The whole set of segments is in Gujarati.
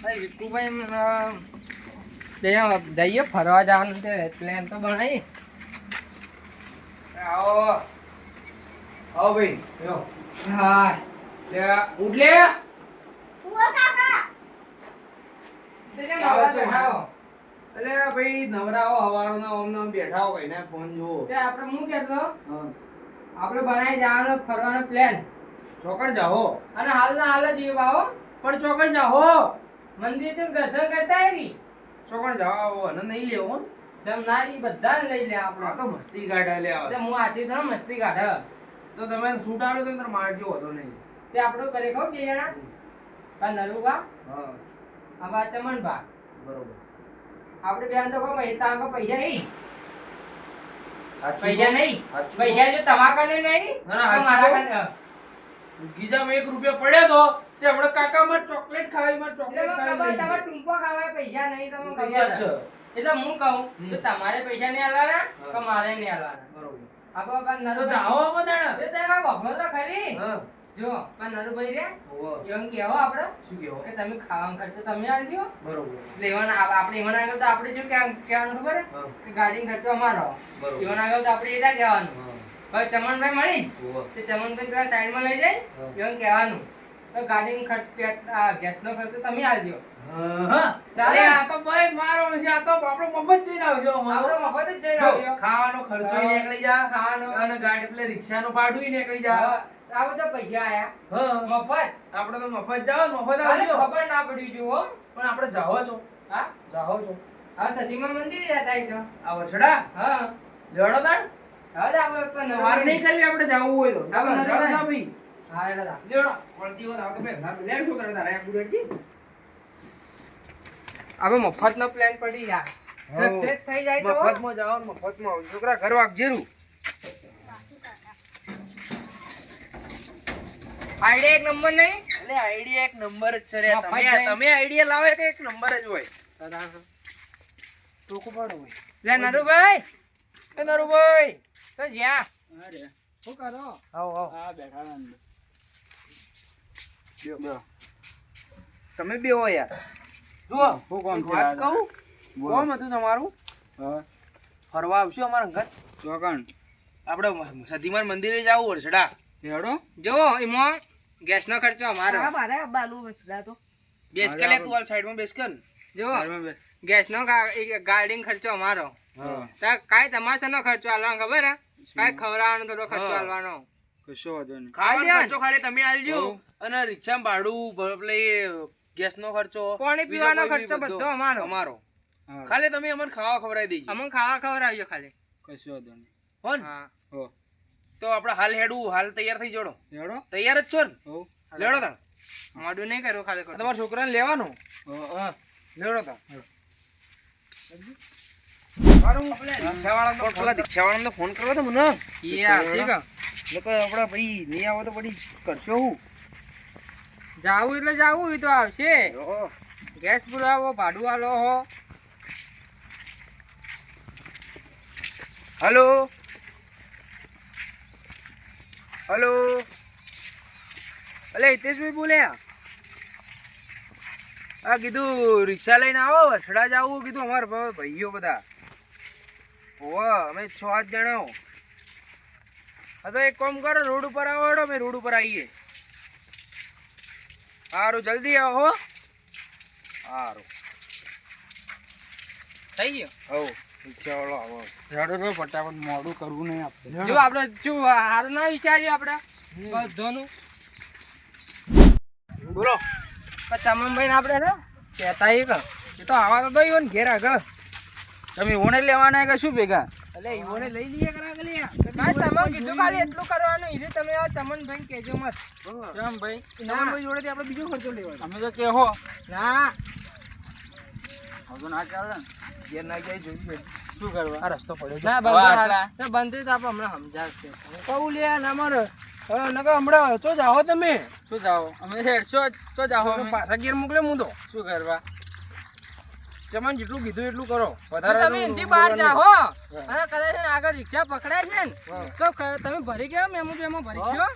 ભાઈ વિકુભાઈ જઈએ ફરવા જવાનું છે પ્લાન તો બનાવી. આવો. આવો ભાઈ હા લે, ઉઠ લે આવો છો. ભાઈ નવરાઓ હવાળો ના ઓમ ના બેઠા હો કઈને ફોન જુઓ. કે આપણે હું કેતો હા. આપણે બનાવી જવાનો ફરવાનો પ્લાન ચોકડ જાઓ. અને હાલ ના હાલ જ એ બાવો પણ ચોકડ જાઓ. મંદિર તો દર્શન કરતા આવી ચોકડ જાઓ અને નહીં લેવો. જમનારી બધા લઈ લે આપણે. તો મસ્તી કાઢે લે હું આથી તો મસ્તી કાઢે તો તમે આવ્યો તો મારજો હતો નહીં. તે આપણો કરે કહું કે જણા આ નરુબા? હા. આ બા ચમનબા બરોબર. આપણે બેન તો કહો ભાઈ તાંગો પૈસા નહીં. પૈસા નહીં. પૈસા જો નહીં ના, ના, તો સાચું મારા ગીજામાં એક રૂપિયા પડ્યો તો તે હમણાં કાકામાં ચોકલેટ ખાવી માં ચોકલેટ ખાવી તમારે ટૂંપો ખાવા પૈસા નહીં તમે ખબર. છે. એટલે હું કહું તો તમારે પૈસા નહીં આલારા કે મારે નહીં આલારા બરોબર. આપો પણ નરો જાઓ આપો બધાને એ તો એમાં બફલો તો ખરી. જો પણ નરુભાઈ રે એમ કેવો આપણે શું કેવો કે તમે ખાવાનું ખર્ચો તમે આલ્યો બરોબર. આપ- આપણે એવાના આગળ તો આપણે જો કહેવાનું કેવાનું ખબર? કે ગાડી ખર્ચો અમારો. બરોબર. એવાના આગળ તો આપણે એ કહેવાનું. હવે ચમનભાઈ મળી. તે ચમનભાઈ પેલા સાઈડમાં લઈ જાય. એમ કહેવાનું. તો ગાડીનો ખર્ચ આ ગેસનો ખર્ચ તમે આલજો. ચાલે. આ તો ભાઈ મારો છે આ તો આપણો મફત જઈને આવજો આપણો મફત જ જઈને આવજો. ખાવાનો ખર્ચો નીકળી જા ખાવાનો. અને ગાડી પેલે રિક્ષાનો ભાડું નીકળી જા આ બધા પૈસા આયા. મફત. આપણે તો મફત જાઓ મફત આવજો. ખબર ના પડી જો હો. પણ આપણે જાઓ છો. હા? જાઓ છો. હા સતીમાં મંદિર જતા તો. આ વછડા હા. જડો દાડ હા આપણે નવાર નહીં કરવી આપણે જાવું હોય તો. જાઓ ના ભાઈ. હા એટલે હોય ના શું કરે તારે હવે મફતનો પ્લાન પડી જાય સક્સેસ થઈ જાય તો. મફતમાં જાઓ મફતમાં આવો. છોકરા ઘર વાગજેરું આઈડિયા એક નંબર નહીં? એટલે આઈડિયા એક નંબર જ છે રે. તમે તમે આઈડિયા લાવે તો એક નંબર જ હોય. ટોકું પડો હોય. લે નરુભાઈ. એ નરુભાઈ. તો જ્યાં. શું કરો? આવો આવો હા બેઠા બેહો તમે બે હો યાર. જુઓ હું કામ છે વાત કહું? કોમ હતું તમારું? ફરવા આવશું અમારા ઘર? ચોકણ. આપણે સતીમાન મંદિરે જવું વરસડા હેડો જુઓ એમાં ગેસનો ખર્ચો અમારો. બેસ કે લે તું હાલ સાઈડમાં બેસ કર જુઓ. ગેસનો ગા- ગાડીનો ખર્ચો અમારો. હા. તો કાંઈ તમાશાનો ખર્ચો આલવાનો ખબર હે? કાંઈ ખવડાવવાનો થોડો ખર્ચો હા. આલવાનો કશો વાંધો નહીં. ખાલી ખર્ચો ખાલી તમે આલજો. અને રિક્ષામાં ભાડું પેલે ગેસનો ખર્ચો પાણી પીવાનો ખર્ચો બધો અમારો. અમારો. ખાલી તમે અમને ખાવા ખવડાવી દેજો. અમને ખાવા ખવડાવજો ખાલી. કશો વાંધો નહીં. હો ને? હો. તો આપણે હાલ હેડું હાલ તૈયાર થઈ જોડો. હેડો. તૈયાર જ છો ને? હો. લેડો તા માડું નહીં કર્યું ખાલી તમારા છોકરાને લેવાનું. હો હા. લેડો તા રિક્ષાવાળાને હેલો? કરવો અલે, હિતેશભાઈ બોલ્યા હા કીધું રિક્ષા લઈને આવો વસડા જાવું કીધું અમારા ભાઈઓ બધા. ઓવા અમે છ આઠ જણા હો. હા તો એક કામ કરો રોડ ઉપર આવો હેડો અમે રોડ ઉપર આવીએ. સારું જલ્દી આવો હો. સારું થઈ ગયો? હવ ચાલો આવો. ફટાફટ મોડું કરવું નહીં આપણે. જો આપણે શું હારું ના વિચારીએ આપણે? બધાનું બોલો. આપણે ને કહેતા એ તો આવા તો દઈ ને ઘેર આગળ. તમે ઓને લેવાના કે શું ભેગા? એટલે ઈવોને લઈ લઈએ કરા કે લ્યા? કાંઈ તમને કીધું ખાલી એટલું કરવાનું. ઈરે તમે આ ચમનભાઈ કેજો મત. ચમ ભાઈ નમનભાઈ જોડેથી આપણે બીજો ખર્ચો લેવાનો. અમે તો કેહો ના. હવે ના ચાલે ને. ઘેર ના જાય જોયું શું કરવા? આ રસ્તો પડ્યો ના બંધ તો બંધ તો આપણે હમણાં સમજાવશે. કહું લે ના મારે. હવે નકર હમણાં તો જાઓ તમે. શું જાઓ? અમે હેડશો તો જાઓ પાછા ઘેર મોકલે હું તો. શું કરવા? તમને જેટલું કીધું એટલું કરો. વધારે તમે એનથી બહાર જાઓ અને કદાચ આગળ રિક્ષા પકડાય છે ને તો તમે ભરી ગયો મેમો બેમો ભરી ગયો?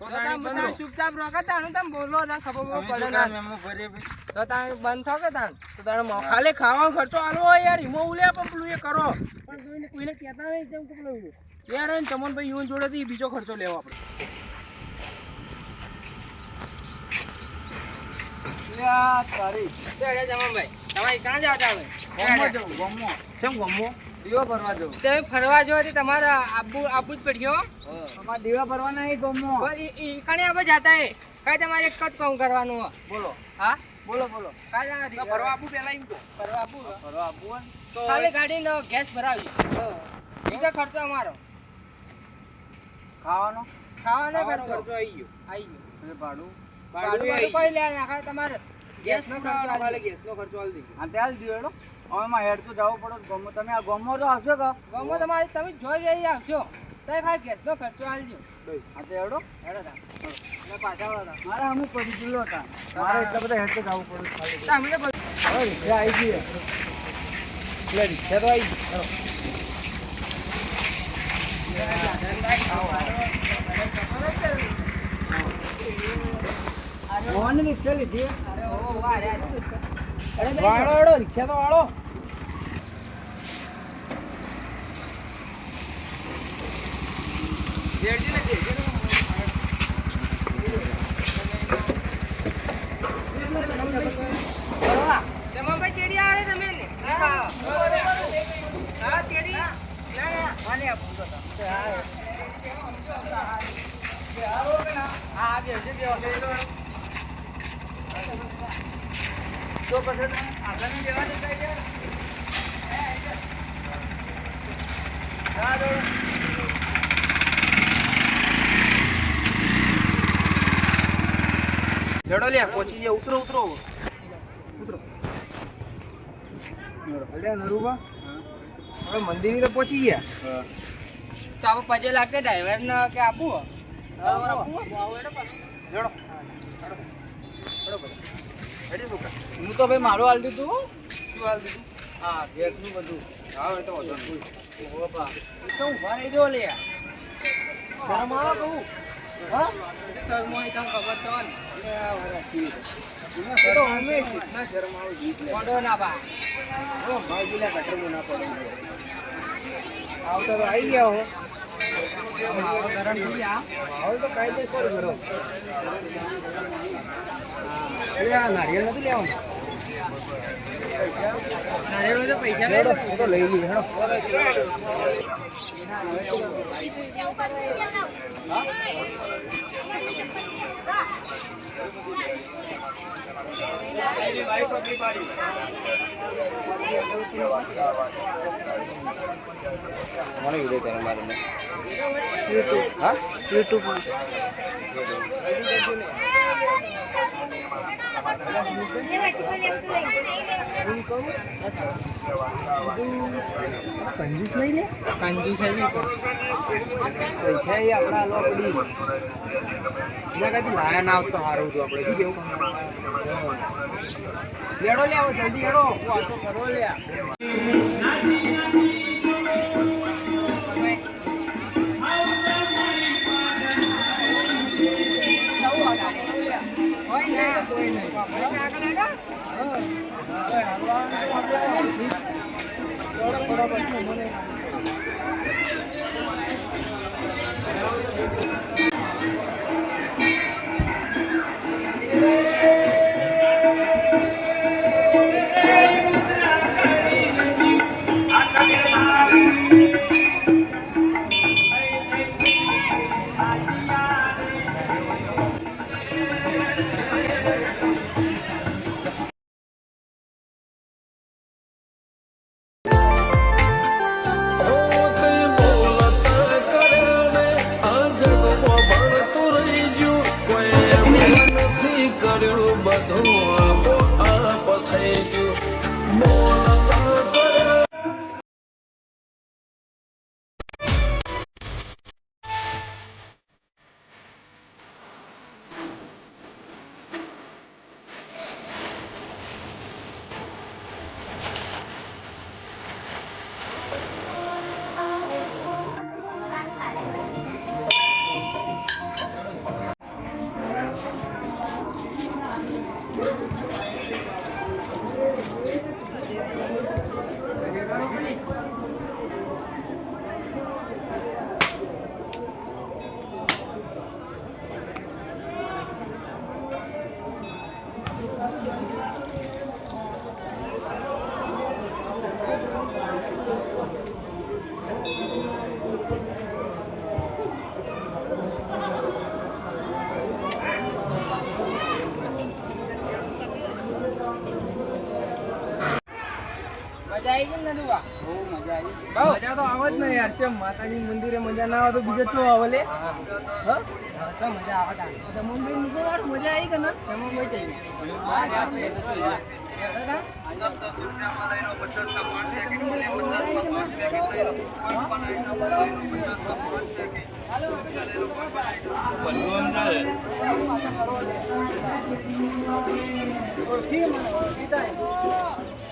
તાણી ચૂપચાપ રહો કે તાણે તમે બોલો તાણે ખબર પડે ના. મેમો ભરીએ ભાઈ. તો તાણે બંધ થો કે તાણે? તો તારે ખાલી ખાવાનો ખર્ચો આલો યાર હિમો ઉલે પણ પેલું એ કરો. પણ કોઈને કહેતા નહીં તેમ પેલું યાર ચમનભાઈ યુવન જોડેથી બીજો ખર્ચો લેવો આપણે લે આ તારી. તમારે ક્યાં જવું કેમ ગમો દીવા ભરવા જવું તમે ફરવા જો તમારે આબુ આબુ જ પડ્યો અમારે દીવા ભરવા નહીં ગમો કણે આપણે જાતા એ કાંઈ તમારે એક જ કામ કરવાનું બોલો. હા? બોલો બોલો. કાંઈ ફરવા આપું એમ ફરવા? તો ખાલી ગાડીનો ગેસ ભરાવી. બીજો ખર્ચો અમારો. ખાવાનો? ખાવાનો ખર્ચો. ખર્ચો આવી ગયો. આવી ગયો. ભાડું? કોઈ લે ના તમારે ગેસનો ખર્ચો આલી દઈએ હા ત્યાં જ હવે એમાં હેડ તો જવું પડે ગમો તમે આ ગમો તો આવશો કે ગમો તમારે તમે જોઈ રહી આવશો તો ખાલી ગેસનો ખર્ચો આલજો હા તો હેડો હેડો તા. પાછા વળો. મારે પડી ગયેલો હતા મારે એટલા બધા હેડ તો જવું પડે ખાલી તો અમે તો બધું- હવે રિક્ષા આવી ગઈ એટલે રિક્ષા તો આવી ગઈ. મોહન રિક્ષા લીધી વાળો. વાળો રિક્ષા તો વાળો. વાહ. જમાભાઈ ચેડી આવે તમે ને હા હા ચેડી ના ના આને આપું તો પછી આગળની લેવા દેખાય છે હા દોડો જડો લે પહોંચી જાય ઉતરો ઉતરો. ઉતરો. અલ્યા નરુબા હવે મંદિર તો પહોંચી ગયા. તો આપણે પજે લાગે ડ્રાઈવર ને કે આપું? જડો બરોબર. છોકરા હું તો ભાઈ મારું હાલ દીધું. શું હાલ દીધું? હા ગેસનું બધું. હા એ તો વધુ નહીં. ઓહો બા. તો ઊભા રહી જો લે. શરમ આવે કહું. હા? શરમોય તમને ખબર તો ને. તો. એ અમે કેટલા શરમ આવે લે. મોઢો ના બા. ઓ ભાઈ પેલા ગટરમાં ના પડે. આવતા તો આવી ગયા હો. નારિયેળ નથી લેવાનું નારિયેળો તો પૈસા હેડો, લઈ એ તો લઈ લઈએ હેડો મને વિડિયો મારે હા યુટ્યુબ કંજૂસ નહીં લે? કંજૂસ છે પૈસા એ આપણા બીજા કદી લાયા ના આવતો સારું હતું આપણે. શું કેવું? લેડો લે જલ્દી હેડો. કરો લે ahora para કર્યું બધું મજા તો આવે જ ને યાર, ચમ માતાજી મંદિરે મજા ના આવે તો બીજે શું આવે લે તો મજા આવે તો મુંબઈ મૂકો વાળું મજા આવી કે ના તમે મોઈ જઈ. ઓળખી તો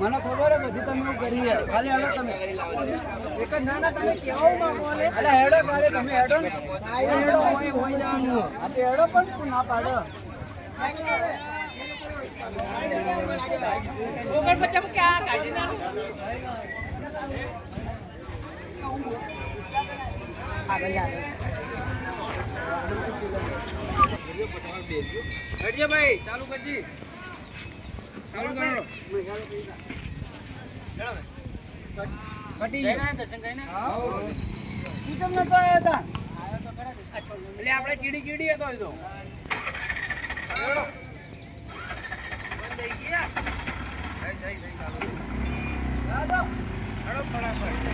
મને ખબર બધી તમે કરી ખાલી હેડો તમે એક જ ના ના, તમે કેવું હેડો ખાલી તમે હેડો હેડો પણ તું ના પાડો. કરજે ભાઈ ચાલુ કરજી. ચાલુ કરો. આપણે કીડી કીડી હતો તો ચાલુ. દાદા. હેડો ફટાફટ.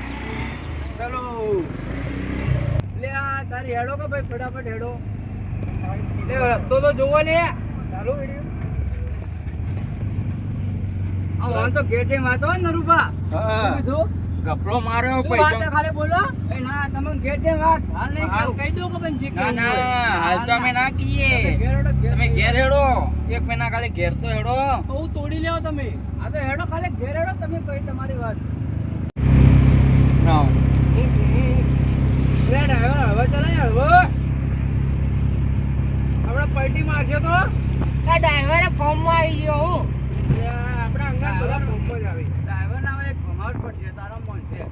ચલો. લે આ તારી હેડો કે ભાઈ ફટાફટ હેડો. રસ્તો તો જોવો લે. ચાલુ વિડિયો તો ઘેર છે વાતો ને નરુભા. કીધું? ગફલો માર્યો છે ખાલી બોલો? એ ના તમે ઘેર છે વાત. હાલ નહીં હાલ. કહી દો કે પણ ના ના હાલ તો અમે ના. કીએ. તમે ઘેર હેડો, એક મહિના ખાલી ઘેર તો હેડો. તો હું તોડી લેવો તમે. આ તો હેડો ખાલી ઘેર હેડો તમે કહી તમારી વાત. ના. હવે ચલાય હવે આપણે પલટી મારશે તો? આ ડ્રાઈવરે ફોર્મમાં આવી ગયો હું. આપણે અંગાત બધા પંપો જ આવી. ડ્રાઈવર ના આવે એક ભમાવટ પડશે તારો મન છે.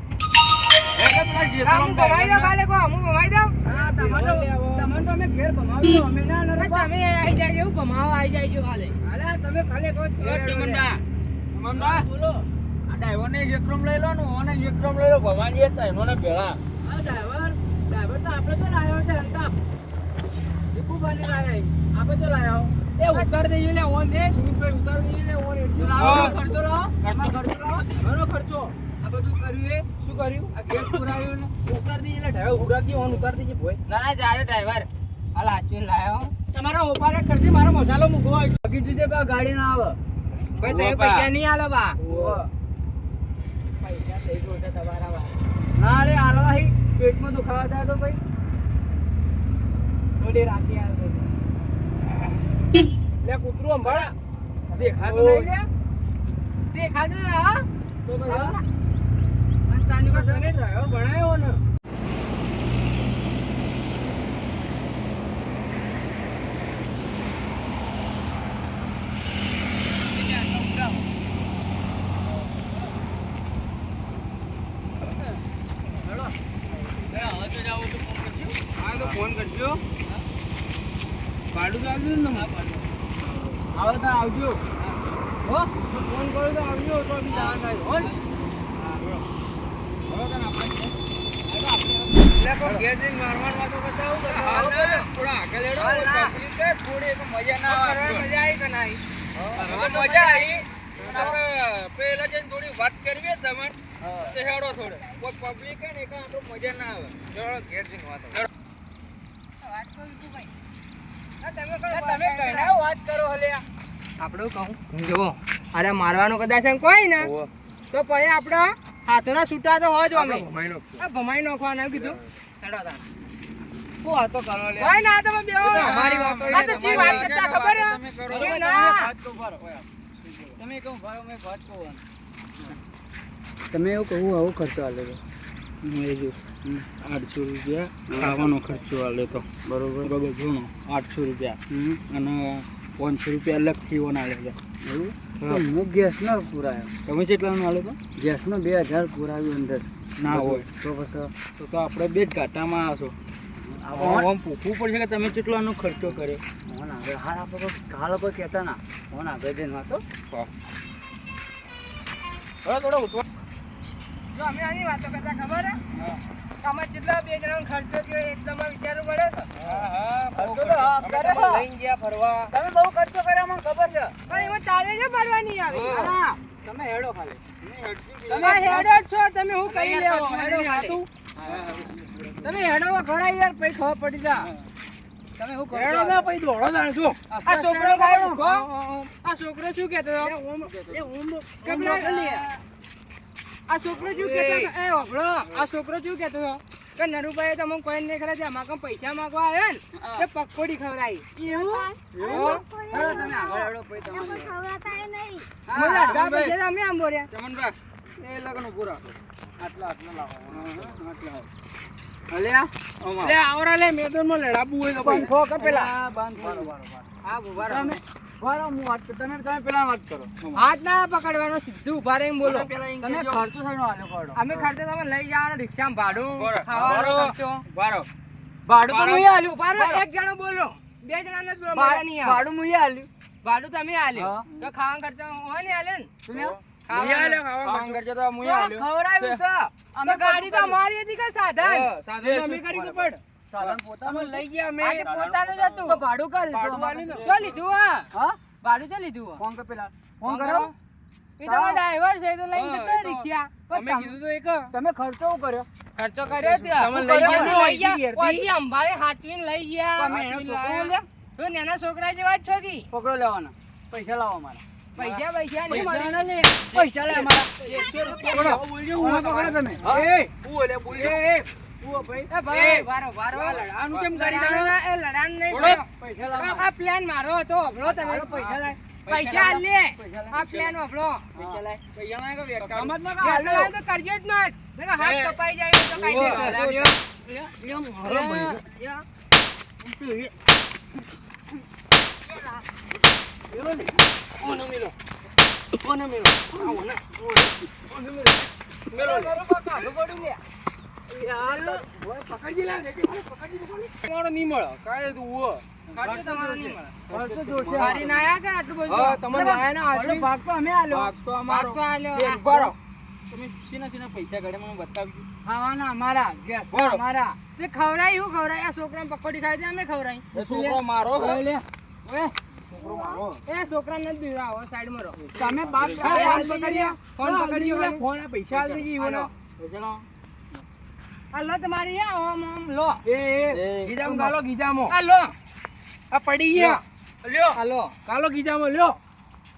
ભગવાન ભેળા. ડ્રાઈવર ડ્રાઈવર તો આપણે તો લાયો છે અંતાપ દીપુ બાની તો લાયો. એ ઉતાર દઈએ લે ઓન દે. સુમિતભાઈ ઉતાર દઈએ લે ઓન એટલું લાવો હા. ખર્ચો રહો. ખર્ચો. ખર્ચો રહો. ઘણો ખર્ચો. આ બધું કર્યું એ. શું કર્યું? આ ગેસ પુરાયું ને. ઉતાર દઈએ લે ડ્રાઈવર ઉડાકી ઓન ઉતાર દઈએ ભોય. ના ડ્રાઈવર. હાલ હાચવીને લાયો. તમારા ઓપારે કરતી મારો મસાલો મૂકો હોય જુદે બા ગાડી ના આવે. કોઈ પૈસા નહીં આલો બા. પૈસા થઈ ગયો તમારા વાળા. ના રે હાલવા હી. પેટમાં દુખાવા થાય તો ભાઈ. થોડી રાતે આવે લે કૂતરું અંભાળા દેખાતું નહીં લે દેખાતું ને, હા? તો બધા અને તાની પાસે તને ડ્રાઈવર બનાવ્યો ને. તો ફોન કરજો. ચાલતું ને આવો તો આવજો હો ફોન કરો તો આવજો તો બી હો આવું ને, કરતા. થોડા વાત કરવી તમે હેડો થોડે કોઈ પબ્લિક હે ને એ કાંઈ મજા ના આવે વાત કરું છું ભાઈ આપણે કહું. જુઓ અરે મારવાનું કદાચ એમ કોઈ ને તો પછી આપણે હાથના છૂટા તો હોજ અમે. ભમાઈ નાખવાના કીધું. ચડો તાણ. શું કરો લે. કોઈ ના તમે બેહો અમારી વાતો તો જી વાત કરતા ખબર હે? તમે કરો. તમે તમે ના. તમે કહું ભારો મેં ભાત કહું તમે એવું કહું આવું ખર્ચો આલે તો આઠસો રૂપિયા ખાવાનો ખર્ચો આલે તો બરોબર. બરોબર ઘણો આઠસો રૂપિયા. અને પાંચસો રૂપિયા અલગ ઓન આલે છે તો હું ગેસનો પુરાયો. તમે કેટલાનું આલે તો? ગેસનો બે હજાર પુરાવ્યું અંદર. ના હોય. તો પછી? તો તો આપણે બે જ ઘાટામાં આવશો આવો આમ પૂછવું પડશે કે તમે કેટલાનો ખર્ચો કર્યો. ફોન આગળ. હાલ આપણે કાલ કોઈ કહેતા ના. ફોન આગળ જઈને વાતો થોડો ઉતવા જો અમે આની વાતો કરતા ખબર છે તમે જેટલા બે જણાનો ખર્ચો થયો એ એકદમ વિચારવું પડે તો હા હો. લઈને ગયા ફરવા. તમે બહુ ખર્ચો કર્યો મને ખબર છે. પણ એમાં ચાલે છે ભરવાની આવે. તમે હેડો ખાલી. તમે હેડો જ છો તમે હું કરી લેવો હેડો ખાતું તમે હેડો ઘરે યાર પછી ખબર પડી જા. તમે શું કરો ના પછી દોડો જાણ છો આ છોકરો આ છોકરો શું કહેતો હતો? આ છોકરો શું કહેતો એ હોભળો. આ છોકરો શું કહેતો હતો? કે નરુભાઈ તમે કોઈ નહીં ખરા છે અમારા પૈસા માંગવા આવ્યા ને તે પકોડી ખવડાવી. એવું? હેડો તમે આગળ અડધા પૈસા અમે આમ બોલ્યા ચમનભાઈ એ લગન ઉભું રાખો. આટલા આટલા લાવો. આટલા. અલ્યા લે આવરા લે મેદાનમાં લડાબુ હોય તો બંધ. કે પેલા? આ બાંધ. બારો, કરો. બારો, બારો. હા ઊભા રહો. હું વાત કરું. તમે તમે પેલા વાત કરો. હાથ ના પકડવાનો સીધું ઊભા રહીને બોલો. તમે ખર્ચો થઈને આલ્યો પડો અમે ખર્ચો તમે લઈ જવાનો રિક્ષામાં ભાડું ખાવાનો ખર્ચો બારો ભાડું તો મુએ આલ્યું ઊભા એક જણો બોલો. બે જણા ને બોલો મારા નહીં ભાડું આલ્યું ભાડું તમે આલ્યું હા. તો ખાવાનો ખર્ચો હોય ને? આલે ને તમે. ખવડાવ્યું છે. અમે ગાડી તો અમારી હતી કે સાધન? સાધન અમે કરી પડ સાધન પોતાનું લઈ ગયા આજે પોતાનું જ હતું. તો ભાડું કા લીધું ભાડું આલી ને. જો લીધું હા હા? ભાડું તો લીધું ફોન કર પેલા. ફોન ફોન કરો. કરો. એ તો ડ્રાઈવર છે તો લઈને જતો એ તો કીધું તો એક. તમે ખર્ચો કર્યો? ખર્ચો કર્યો તમે લઈ ગયા. લઈ લઈ ગયા. ગયા પછી અંબારે હાચવીને લઈ ગયા. તમે એનો છોકરો. તો નાના છોકરા જેવા જ છો કી પકડો લેવાના. પૈસા લાવો મારા પૈસા પૈસા નહીં. પૈસા લે પૈસા લે અમારા. પકડો પકડો તમે. એ બોલે બોલે ઊભો ભાઈ. એ ભાઈ, વારો, વારો. લડાનું કેમ કરી લડાનું એ લડાનું નહીં પૈસા લાવો. આ પ્લાન મારો હતો અભળો તમે પૈસા લાય પૈસા લે. આ પ્લાન અભળો પૈસા લાય. પૈસા કે હાલ તો કરજો જ હાથ કપાઈ જાય તો કાઈ ભાઈ. ના ને ખવડાય હું ખવડાય આ છોકરાને પકોડી ખાઈ છે અમે ખવડાય છોકરો મારો છોકરો એ રહો તમે બાપ ફોન ફોન. ફોન આ પૈસા. આ લો તમારી આ ઓમ ઓમ લો. એ કાલો ગીજામાં ગાલો ગીજામાં. આ લો. આ પડી ગયા. લ્યો. હાલો કાલો ગીજામાં લ્યો.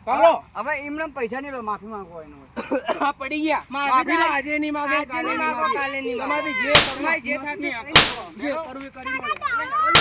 કાલો હવે એમને પૈસા નહીં માફી માંગો એનો. આ પડી ગયા. માફી આજે નહીં માંગે આજે નહીં માંગો. કાલે નહીં તમારી જે તમારે જે થાય થતું જે કરવું કરી